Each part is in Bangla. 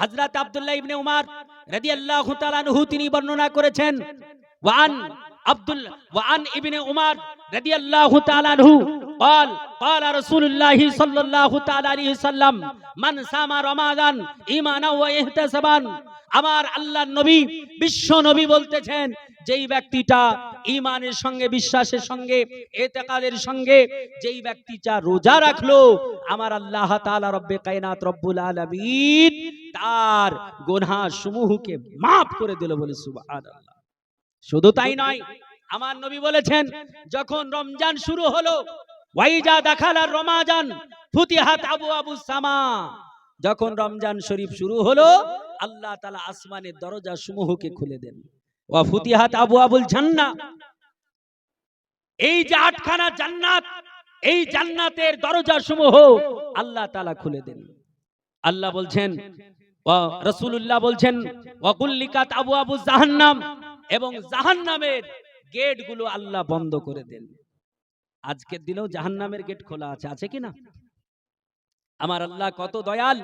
হযরত আব্দুল্লাহ ইবনে উমার রাদিয়াল্লাহু তাআলা আনহু তিনি বর্ণনা করেছেন ওয়ান আব্দুল ওয়ান ইবনে উমার রাদিয়াল্লাহু তাআলা আনহু قال قال رسول الله صلى الله تعالى عليه وسلم من صام رمضان ঈমানা ওয়া ইহতিসাবান আমার আল্লাহর নবী, বিশ্ব নবী বলতেছেন, যেই ব্যক্তিটা ঈমানের সঙ্গে, বিশ্বাসের সঙ্গে এতেকাদের সঙ্গে, যেই ব্যক্তিটা রোজা রাখল, আমার আল্লাহ তাআলা রব্বে কায়নাত রব্বুল আলামিন তার গুনাহ সমূহকে maaf করে দিল বলে সুবহানাল্লাহ। শুধু তাই নয়, আমার নবী বলেছেন, যখন রমজান শুরু হলো, ওয়াইজা দেখালা রমাজান, ফুতিহাত আবু আবু সামা যখন রমজান শরীফ শুরু হলো আল্লাহ তাআলা আসমানের দরজা সমূহকে খুলে দেন। ওয়া ফুতিহাত আবু আবুল জান্নাহ এই যে আটখানা জান্নাত এই জান্নাতের দরজা সমূহ আল্লাহ তাআলা খুলে দেন। আল্লাহ বলছেন ওয়া রাসূলুল্লাহ বলছেন ওয়াকুল্লিকাত আবু আবু জাহান্নাম এবং জাহান্নামের গেটগুলো আল্লাহ বন্ধ করে দেন। আজকের দিনেও জাহান্নামের গেট খোলা আছে আছে কি না? আমার আল্লাহ কত দয়াল।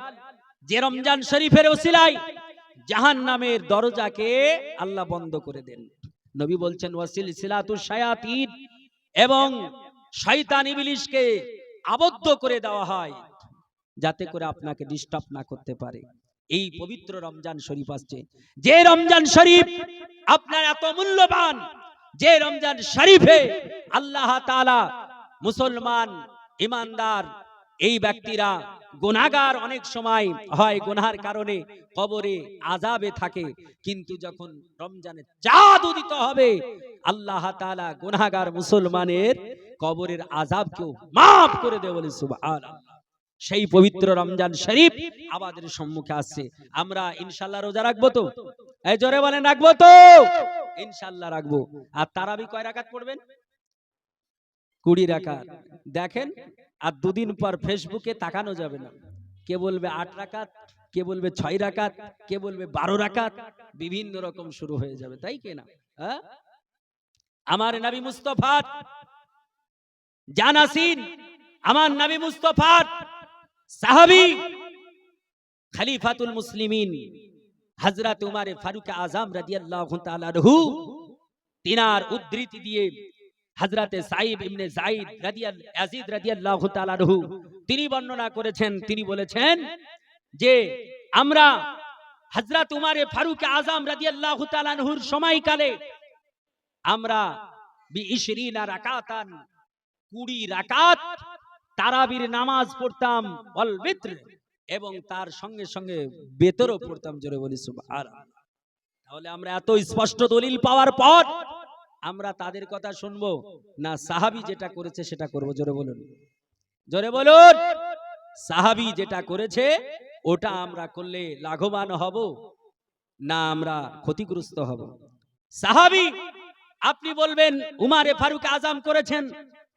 যে রমজান শরীফের ওসিলায় জাহান্নামের দরজাকে আল্লাহ বন্ধ করে দেন। নবী বলছেন ওয়াসিল সিলাতু শায়াতিন এবং শয়তান ইবলিশকে আবদ্ধ করে দেওয়া হয়, যাতে করে আপনাকে ডিস্টার্ব না করতে পারে। এই পবিত্র রমজান শরীফ আসছে। যে রমজান শরীফ আপনার এত মূল্যবান, যে রমজান শরীফে আল্লাহ তাআলা মুসলমান, ইমানদার এই ব্যক্তিরা গুনাহগার অনেক সময় হয় গুনার কারণে কবরে আজাবে থাকে। কিন্তু যখন রমজানে চাঁদ উদিত হবে, আল্লাহ তাআলা গুনাহগার মুসলমানের কবরের আজাবকেও মাফ করে দেবে বলে সুবহানাল্লাহ। সেই পবিত্র রমজান শরীফ আমাদের সম্মুখে আসছে। আমরা ইনশাল্লাহ রোজা রাখব তো? এই জোরে বলেন, রাখব তো? ইনশাল্লাহ রাখব। আর তারাবি কয় রাকাত পড়বেন? কুড়ি রাকাত। দেখেন আর দুদিন পর ফেসবুকে তাকানো যাবে না কে বলবে আট রাকাত, কে বলবে ছয় রাকাত, কে বলবে বারো রাকাত, বিভিন্ন রকম শুরু হয়ে যাবে, তাই কি না হ্যাঁ? আমার নবী মুস্তফার জানাসিন আমার নবী মুস্তফার সাহাবী, খলিফাতুল মুসলিমিন, হযরত উমার ফারুক আজম রাদিয়াল্লাহু তাআলা আনহু, তিনার উদ্ধৃতি দিয়ে হযরতে সাইব ইবনে যায়েদ রাদিয়াল, ইয়াজিদ রাদিয়াল্লাহু তাআলা আনহু, তিনি বর্ণনা করেছেন, তিনি বলেছেন যে আমরা হযরত উমার ফারুক আজম রাদিয়াল্লাহু তাআলা আনহুর সময়কালে আমরা বি ইশরিনা রাকাতান 20 রাকাত তারাবির নামাজ পড়তাম, ওয়াল বিত্র, এবং তার সঙ্গে সঙ্গে বেতরও পড়তাম, জোরে বলি সুবহানাল্লাহ। তাহলে আমরা এত স্পষ্ট দলিল পাওয়ার পর আমরা তাদের কথা শুনব? না, সাহাবি যেটা করেছে সেটা করব। জোরে বলুন। জোরে বলুন। সাহাবি যেটা করেছে, ওটা আমরা করলে লাভবান হব, না আমরা ক্ষতিগ্রস্ত হব। সাহাবি, আপনি বলবেন, উমারে ফারুক আজম করেছেন,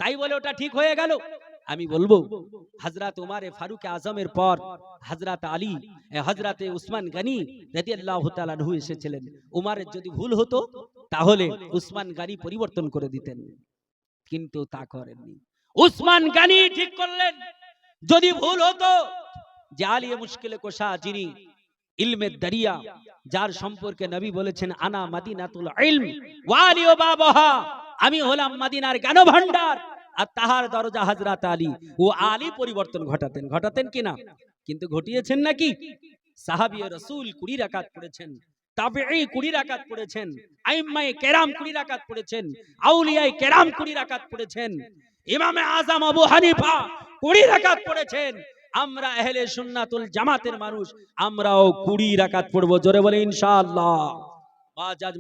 তাই বলে ওটা ঠিক হয়ে গেল? আমি বলব হজরত উমারে ফারুক আজমের পর হজরত আলী হজরত উসমান গনি রাদিয়াল্লাহু তাআলা আনহু এসেছিলেন। উমারের যদি ভুল হতো তাহলে উসমান গানি পরিবর্তন করে দিতেন। কিন্তু তা করেননি। উসমান গানি ঠিক করলেন। যদি ভুল হতো যে আলিয়ে মুশকিলে কোষা যিনি ইলমের দরিয়া যার সম্পর্কে নবী বলেছেন আনা মাদিনাতুল ইলম ওয়ালি ও বাবাহা আমি হলাম মদিনার জ্ঞান ভান্ডার আর তাহার দরজা হযরত আলী ও আলী পরিবর্তন ঘটাতেন। ঘটাতেন কিনা? কিন্তু ঘটিয়েছেন নাকি? সাহাবী ও রাসূল 20 রাকাত পড়েছেন। 20 রাকাত পড়েছেন, আইম্মায়ে কেরাম 20 রাকাত পড়েছেন, আউলিয়ায়ে কেরাম 20 রাকাত পড়েছেন, ইমামে আবু হানিফা 20 রাকাত পড়েছেন। আমরা সুন্নাতুল জামাতের মানুষ, আমরাও 20 রাকাত পড়ব, জোরে বলে ইনশাআল্লাহ। বা জাজ